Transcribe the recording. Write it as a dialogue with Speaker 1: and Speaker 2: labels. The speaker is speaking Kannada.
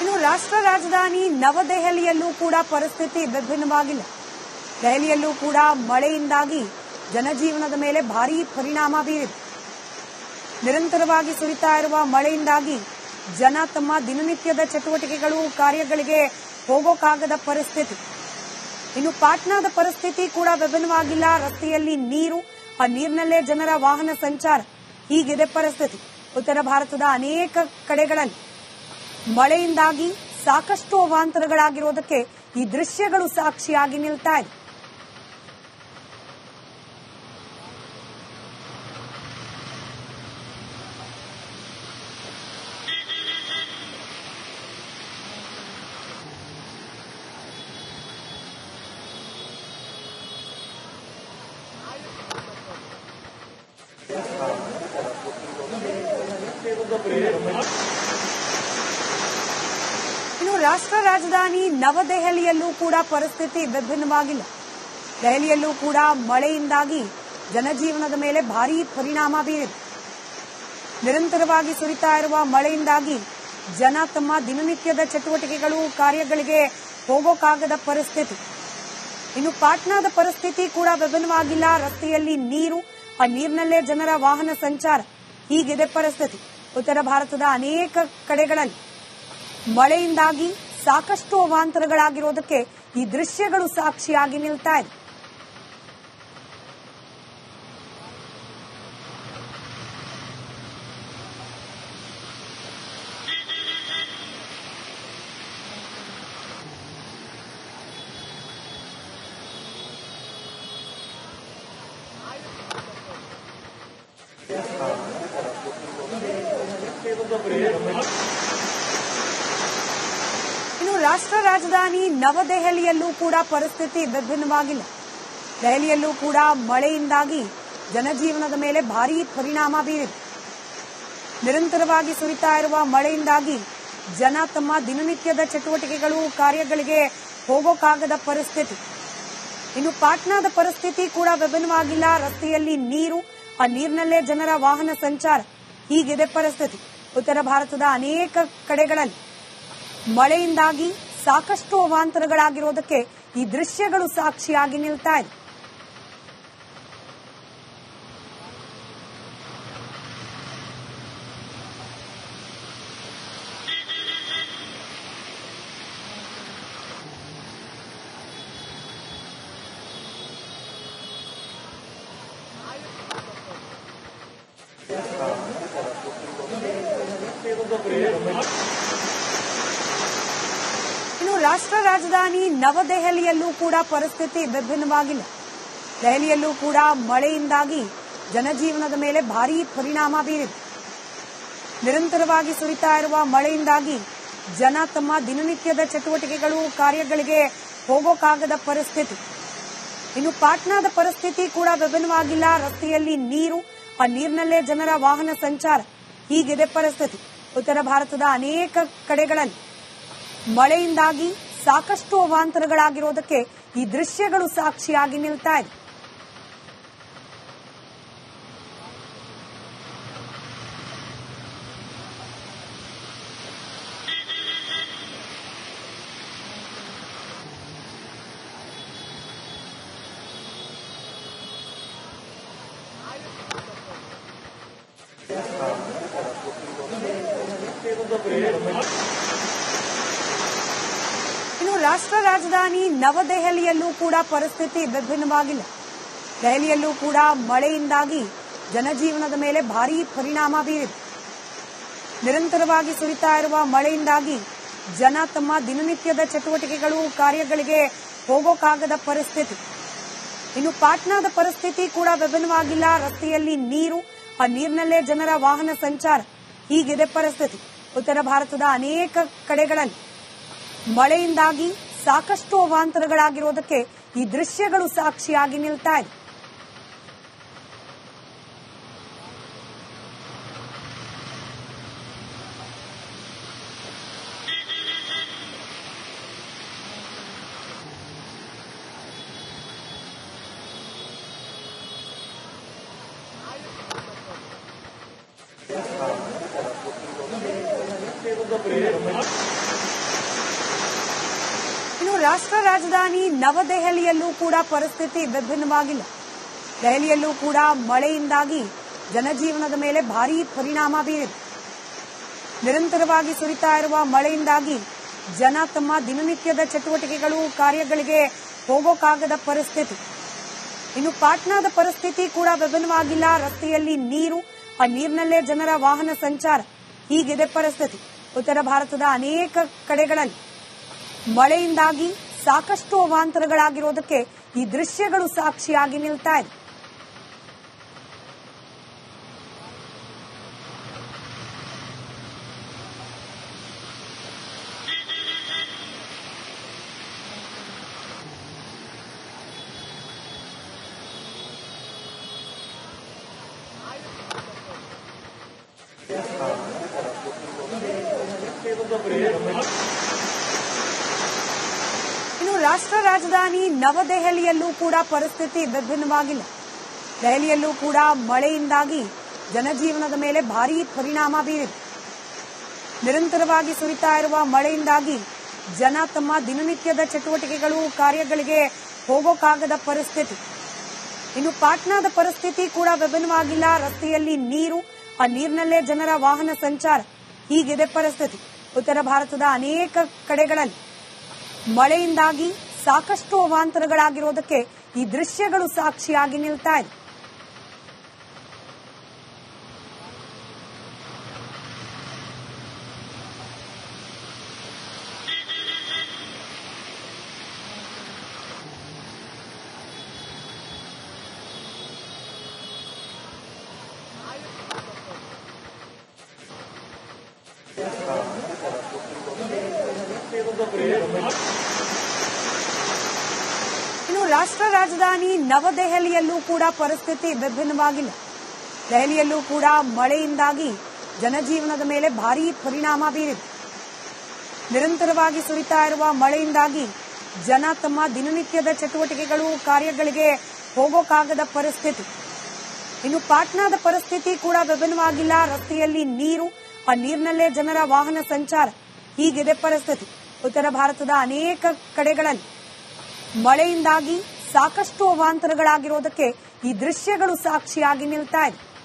Speaker 1: ಇನ್ನು ರಾಷ್ಟ್ರ ರಾಜಧಾನಿ ನವದೆಹಲಿಯಲ್ಲೂ ಕೂಡ ಪರಿಸ್ಥಿತಿ ವಿಭಿನ್ನವಾಗಿಲ್ಲ. ದೆಹಲಿಯಲ್ಲೂ ಕೂಡ ಮಳೆಯಿಂದಾಗಿ ಜನಜೀವನದ ಮೇಲೆ ಭಾರೀ ಪರಿಣಾಮ ಬೀರಿದೆ. ನಿರಂತರವಾಗಿ ಸುರಿತಾ ಇರುವ ಮಳೆಯಿಂದಾಗಿ ಜನ ತಮ್ಮ ದಿನನಿತ್ಯದ ಚಟುವಟಿಕೆಗಳು, ಕಾರ್ಯಗಳಿಗೆ ಹೋಗೋಕ್ಕಾಗದ ಪರಿಸ್ಥಿತಿ. ಇನ್ನು ಪಾಟ್ನಾದ ಪರಿಸ್ಥಿತಿ ಕೂಡ ವಿಭಿನ್ನವಾಗಿಲ್ಲ. ರಸ್ತೆಯಲ್ಲಿ ನೀರು, ಆ ನೀರಿನಲ್ಲೇ ಜನರ ವಾಹನ ಸಂಚಾರ. ಹೀಗಿದೆ ಪರಿಸ್ಥಿತಿ. ಉತ್ತರ ಭಾರತದ ಅನೇಕ ಕಡೆಗಳಲ್ಲಿ ಮಳೆಯಿಂದಾಗಿ ಸಾಕಷ್ಟು ಅವಾಂತರಗಳಾಗಿರುವುದಕ್ಕೆ ಈ ದೃಶ್ಯಗಳು ಸಾಕ್ಷಿಯಾಗಿ ನಿಲ್ತಾ ಇದೆ. ಇನ್ನು ರಾಷ್ಟ್ರ ರಾಜಧಾನಿ ನವದೆಹಲಿಯಲ್ಲೂ ಕೂಡ ಪರಿಸ್ಥಿತಿ ವಿಭಿನ್ನವಾಗಿಲ್ಲ. ದೆಹಲಿಯಲ್ಲೂ ಕೂಡ ಮಳೆಯಿಂದಾಗಿ ಜನಜೀವನದ ಮೇಲೆ ಭಾರೀ ಪರಿಣಾಮ ಬೀರಿದೆ. ನಿರಂತರವಾಗಿ ಸುರಿತಾ ಇರುವ ಮಳೆಯಿಂದಾಗಿ ಜನ ತಮ್ಮ ದಿನನಿತ್ಯದ ಚಟುವಟಿಕೆಗಳು, ಕಾರ್ಯಗಳಿಗೆ ಹೋಗೋಕ್ಕಾಗದ ಪರಿಸ್ಥಿತಿ. ಇನ್ನು ಪಾಟ್ನಾದ ಪರಿಸ್ಥಿತಿ ಕೂಡ ವಿಭಿನ್ನವಾಗಿಲ್ಲ. ರಸ್ತೆಯಲ್ಲಿ ನೀರು, ಆ ನೀರಿನಲ್ಲೇ ಜನರ ವಾಹನ ಸಂಚಾರ. ಹೀಗಿದೆ ಪರಿಸ್ಥಿತಿ. ಉತ್ತರ ಭಾರತದ ಅನೇಕ ಕಡೆಗಳಲ್ಲಿ ಮಳೆಯಿಂದಾಗಿ ಸಾಕಷ್ಟು ಅವಾಂತರಗಳಾಗಿರೋದಕ್ಕೆ ಈ ದೃಶ್ಯಗಳು ಸಾಕ್ಷಿಯಾಗಿ ನಿಲ್ತಾ ಇದೆ. ಇನ್ನು ರಾಷ್ಟ್ರ ರಾಜಧಾನಿ ನವದೆಹಲಿಯಲ್ಲೂ ಕೂಡ ಪರಿಸ್ಥಿತಿ ವಿಭಿನ್ನವಾಗಿಲ್ಲ. ದೆಹಲಿಯಲ್ಲೂ ಕೂಡ ಮಳೆಯಿಂದಾಗಿ ಜನಜೀವನದ ಮೇಲೆ ಭಾರೀ ಪರಿಣಾಮ ಬೀರಿದೆ. ನಿರಂತರವಾಗಿ ಸುರಿತಾ ಇರುವ ಮಳೆಯಿಂದಾಗಿ ಜನ ತಮ್ಮ ದಿನನಿತ್ಯದ ಚಟುವಟಿಕೆಗಳು, ಕಾರ್ಯಗಳಿಗೆ ಹೋಗೋಕ್ಕಾಗದ ಪರಿಸ್ಥಿತಿ. ಇನ್ನು ಪಾಟ್ನಾದ ಪರಿಸ್ಥಿತಿ ಕೂಡ ವಿಭಿನ್ನವಾಗಿಲ್ಲ. ರಸ್ತೆಯಲ್ಲಿ ನೀರು, ಆ ನೀರಿನಲ್ಲೇ ಜನರ ವಾಹನ ಸಂಚಾರ. ಹೀಗಿದೆ ಪರಿಸ್ಥಿತಿ. ಉತ್ತರ ಭಾರತದ ಅನೇಕ ಕಡೆಗಳಲ್ಲಿ ಮಳೆಯಿಂದಾಗಿ ಸಾಕಷ್ಟು ಅವಾಂತರಗಳಾಗಿರುವುದಕ್ಕೆ ಈ ದೃಶ್ಯಗಳು ಸಾಕ್ಷಿಯಾಗಿ ನಿಲ್ತಾ ಇದೆ. ಇನ್ನು ರಾಷ್ಟ್ರ ರಾಜಧಾನಿ ನವದೆಹಲಿಯಲ್ಲೂ ಕೂಡ ಪರಿಸ್ಥಿತಿ ವಿಭಿನ್ನವಾಗಿಲ್ಲ. ದೆಹಲಿಯಲ್ಲೂ ಕೂಡ ಮಳೆಯಿಂದಾಗಿ ಜನಜೀವನದ ಮೇಲೆ ಭಾರೀ ಪರಿಣಾಮ ಬೀರಿದೆ. ನಿರಂತರವಾಗಿ ಸುರಿತಾ ಇರುವ ಮಳೆಯಿಂದಾಗಿ ಜನ ತಮ್ಮ ದಿನನಿತ್ಯದ ಚಟುವಟಿಕೆಗಳು, ಕಾರ್ಯಗಳಿಗೆ ಹೋಗೋಕ್ಕಾಗದ ಪರಿಸ್ಥಿತಿ. ಇನ್ನು ಪಾಟ್ನಾದ ಪರಿಸ್ಥಿತಿ ಕೂಡ ವಿಭಿನ್ನವಾಗಿಲ್ಲ. ರಸ್ತೆಯಲ್ಲಿ ನೀರು, ಆ ನೀರಿನಲ್ಲೇ ಜನರ ವಾಹನ ಸಂಚಾರ. ಹೀಗಿದೆ ಪರಿಸ್ಥಿತಿ. ಉತ್ತರ ಭಾರತದ ಅನೇಕ ಕಡೆಗಳಲ್ಲಿ ಮಳೆಯಿಂದಾಗಿ ಸಾಕಷ್ಟು ಅವಾಂತರಗಳಾಗಿರೋದಕ್ಕೆ ಈ ದೃಶ್ಯಗಳು ಸಾಕ್ಷಿಯಾಗಿ ನಿಲ್ತಾ ಇದೆ. ಇನ್ನು ರಾಷ್ಟ್ರ ರಾಜಧಾನಿ ನವದೆಹಲಿಯಲ್ಲೂ ಕೂಡ ಪರಿಸ್ಥಿತಿ ವಿಭಿನ್ನವಾಗಿಲ್ಲ. ದೆಹಲಿಯಲ್ಲೂ ಕೂಡ ಮಳೆಯಿಂದಾಗಿ ಜನಜೀವನದ ಮೇಲೆ ಭಾರೀ ಪರಿಣಾಮ ಬೀರಿದೆ. ನಿರಂತರವಾಗಿ ಸುರಿತಾ ಇರುವ ಮಳೆಯಿಂದಾಗಿ ಜನ ತಮ್ಮ ದಿನನಿತ್ಯದ ಚಟುವಟಿಕೆಗಳು, ಕಾರ್ಯಗಳಿಗೆ ಹೋಗೋಕ್ಕಾಗದ ಪರಿಸ್ಥಿತಿ. ಇನ್ನು ಪಾಟ್ನಾದ ಪರಿಸ್ಥಿತಿ ಕೂಡ ವಿಭಿನ್ನವಾಗಿಲ್ಲ. ರಸ್ತೆಯಲ್ಲಿ ನೀರು, ಆ ನೀರಿನಲ್ಲೇ ಜನರ ವಾಹನ ಸಂಚಾರ. ಹೀಗಿದೆ ಪರಿಸ್ಥಿತಿ. ಉತ್ತರ ಭಾರತದ ಅನೇಕ ಕಡೆಗಳಲ್ಲಿ ಮಳೆಯಿಂದಾಗಿ ಸಾಕಷ್ಟು ಅವಾಂತರಗಳಾಗಿರುವುದಕ್ಕೆ ಈ ದೃಶ್ಯಗಳು ಸಾಕ್ಷಿಯಾಗಿ ನಿಲ್ತಾ ಇದೆ. ಇನ್ನು ರಾಷ್ಟ್ರ ರಾಜಧಾನಿ ನವದೆಹಲಿಯಲ್ಲೂ ಕೂಡ ಪರಿಸ್ಥಿತಿ ವಿಭಿನ್ನವಾಗಿಲ್ಲ. ದೆಹಲಿಯಲ್ಲೂ ಕೂಡ ಮಳೆಯಿಂದಾಗಿ ಜನಜೀವನದ ಮೇಲೆ ಭಾರೀ ಪರಿಣಾಮ ಬೀರಿದೆ. ನಿರಂತರವಾಗಿ ಸುರಿತಾ ಇರುವ ಮಳೆಯಿಂದಾಗಿ ಜನ ತಮ್ಮ ದಿನನಿತ್ಯದ ಚಟುವಟಿಕೆಗಳು, ಕಾರ್ಯಗಳಿಗೆ ಹೋಗೋಕ್ಕಾಗದ ಪರಿಸ್ಥಿತಿ. ಇನ್ನು ಪಾಟ್ನಾದ ಪರಿಸ್ಥಿತಿ ಕೂಡ ವಿಭಿನ್ನವಾಗಿಲ್ಲ. ರಸ್ತೆಯಲ್ಲಿ ನೀರು, ಆ ನೀರಿನಲ್ಲೇ ಜನರ ವಾಹನ ಸಂಚಾರ. ಹೀಗಿದೆ ಪರಿಸ್ಥಿತಿ. ಉತ್ತರ ಭಾರತದ ಅನೇಕ ಕಡೆಗಳಲ್ಲಿ ಮಳೆಯಿಂದಾಗಿ ಸಾಕಷ್ಟು ಅವಾಂತರಗಳಾಗಿರೋದಕ್ಕೆ ಈ ದೃಶ್ಯಗಳು ಸಾಕ್ಷಿಯಾಗಿ ನಿಲ್ತಾ ಇದೆ. ಇನ್ನು ರಾಷ್ಟ್ರ ರಾಜಧಾನಿ ನವದೆಹಲಿಯಲ್ಲೂ ಕೂಡ ಪರಿಸ್ಥಿತಿ ವಿಭಿನ್ನವಾಗಿಲ್ಲ. ದೆಹಲಿಯಲ್ಲೂ ಕೂಡ ಮಳೆಯಿಂದಾಗಿ ಜನಜೀವನದ ಮೇಲೆ ಭಾರೀ ಪರಿಣಾಮ ಬೀರಿದೆ. ನಿರಂತರವಾಗಿ ಸುರಿತಾ ಇರುವ ಮಳೆಯಿಂದಾಗಿ ಜನ ತಮ್ಮ ದಿನನಿತ್ಯದ ಚಟುವಟಿಕೆಗಳು, ಕಾರ್ಯಗಳಿಗೆ ಹೋಗೋಕ್ಕಾಗದ ಪರಿಸ್ಥಿತಿ. ಇನ್ನು ಪಾಟ್ನಾದ ಪರಿಸ್ಥಿತಿ ಕೂಡ ವಿಭಿನ್ನವಾಗಿಲ್ಲ. ರಸ್ತೆಯಲ್ಲಿ ನೀರು, ಆ ನೀರಿನಲ್ಲೇ ಜನರ ವಾಹನ ಸಂಚಾರ. ಹೀಗಿದೆ ಪರಿಸ್ಥಿತಿ. ಉತ್ತರ ಭಾರತದ ಅನೇಕ ಕಡೆಗಳಲ್ಲಿ ಮಳೆಯಿಂದಾಗಿ ಸಾಕಷ್ಟು ಅವಾಂತರಗಳಾಗಿರುವುದಕ್ಕೆ
Speaker 2: ಈ ದೃಶ್ಯಗಳು ಸಾಕ್ಷಿಯಾಗಿ ನಿಲ್ತಾ ಇದೆ.
Speaker 1: ಇನ್ನು ರಾಷ್ಟ್ರ ರಾಜಧಾನಿ ನವದೆಹಲಿಯಲ್ಲೂ ಕೂಡ ಪರಿಸ್ಥಿತಿ ವಿಭಿನ್ನವಾಗಿಲ್ಲ. ದೆಹಲಿಯಲ್ಲೂ ಕೂಡ ಮಳೆಯಿಂದಾಗಿ ಜನಜೀವನದ ಮೇಲೆ ಭಾರೀ ಪರಿಣಾಮ ಬೀರಿದೆ. ನಿರಂತರವಾಗಿ ಸುರಿತಾ ಇರುವ ಮಳೆಯಿಂದಾಗಿ ಜನ ತಮ್ಮ ದಿನನಿತ್ಯದ ಚಟುವಟಿಕೆಗಳು, ಕಾರ್ಯಗಳಿಗೆ ಹೋಗೋಕ್ಕಾಗದ ಪರಿಸ್ಥಿತಿ. ಇನ್ನು ಪಾಟ್ನಾದ ಪರಿಸ್ಥಿತಿ ಕೂಡ ವಿಭಿನ್ನವಾಗಿಲ್ಲ. ರಸ್ತೆಯಲ್ಲಿ ನೀರು, ಆ ನೀರಿನಲ್ಲೇ ಜನರ ವಾಹನ ಸಂಚಾರ. ಹೀಗಿದೆ ಪರಿಸ್ಥಿತಿ. ಉತ್ತರ ಭಾರತದ ಅನೇಕ ಕಡೆಗಳಲ್ಲಿ ಮಳೆಯಿಂದಾಗಿ ಸಾಕಷ್ಟು ಅವಾಂತರಗಳಾಗಿರೋದಕ್ಕೆ ಈ ದೃಶ್ಯಗಳು ಸಾಕ್ಷಿಯಾಗಿ ನಿಲ್ತಾ ಇದೆ.